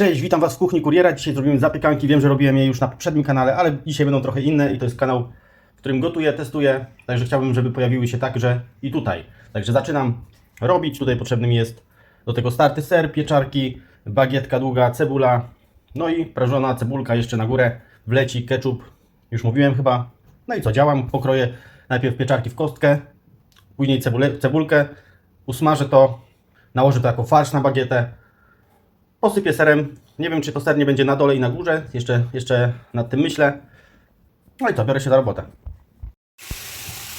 Cześć, witam Was w kuchni kuriera. Dzisiaj zrobimy zapiekanki. Wiem, że robiłem je już na poprzednim kanale, ale dzisiaj będą trochę inne i to jest kanał, w którym gotuję, testuję. Także chciałbym, żeby pojawiły się także i tutaj. Także zaczynam robić. Tutaj potrzebny mi jest do tego starty ser, pieczarki, bagietka długa, cebula, no i prażona cebulka jeszcze na górę. Wleci ketchup, już mówiłem chyba. No i co, działam. Pokroję najpierw pieczarki w kostkę, później cebulę, cebulkę, usmażę to, nałożę to jako farsz na bagietę. Posypię serem. Nie wiem, czy to ser nie będzie na dole i na górze. Jeszcze, jeszcze nad tym myślę. No i co, biorę się za robotę.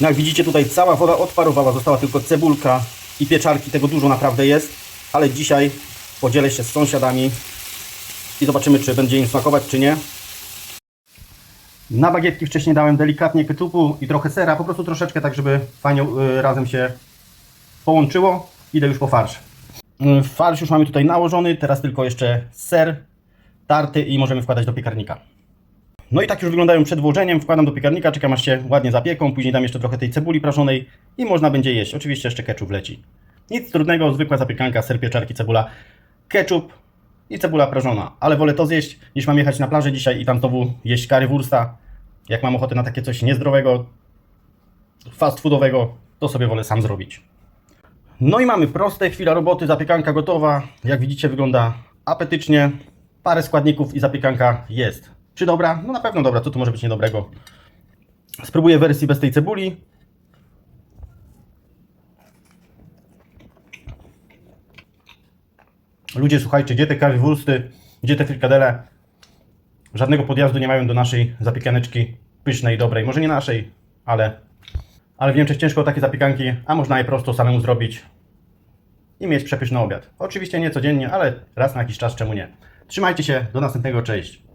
No jak widzicie, tutaj cała woda odparowała. Została tylko cebulka i pieczarki. Tego dużo naprawdę jest. Ale dzisiaj podzielę się z sąsiadami i zobaczymy, czy będzie im smakować, czy nie. Na bagietki wcześniej dałem delikatnie ketchupu i trochę sera. Po prostu troszeczkę tak, żeby fajnie y, razem się połączyło. Idę już po farsz. Y, Farsz już mamy tutaj nałożony, teraz tylko jeszcze ser tarty i możemy wkładać do piekarnika. No i tak już wyglądają przed włożeniem. Wkładam do piekarnika, czekam aż się ładnie zapieką, później dam jeszcze trochę tej cebuli prażonej i można będzie jeść. Oczywiście jeszcze ketchup leci. Nic trudnego, zwykła zapiekanka, ser, pieczarki, cebula, ketchup i cebula prażona. Ale wolę to zjeść, niż mam jechać na plażę dzisiaj i tam znowu jeść currywursta. Jak mam ochotę na takie coś niezdrowego, fast foodowego, to sobie wolę sam zrobić. No i mamy proste, chwila roboty, zapiekanka gotowa. Jak widzicie wygląda apetycznie. Parę składników i zapiekanka jest. Czy dobra? No na pewno dobra, co tu może być niedobrego? Spróbuję wersji bez tej cebuli. Ludzie, słuchajcie, gdzie te currywursty, gdzie te frikadele? Żadnego podjazdu nie mają do naszej zapiekaneczki pysznej, dobrej. Może nie naszej, ale, ale w Niemczech ciężko takie zapiekanki, a można je prosto samemu zrobić i mieć przepyszny obiad. Oczywiście nie codziennie, ale raz na jakiś czas, czemu nie. Trzymajcie się, do następnego, cześć.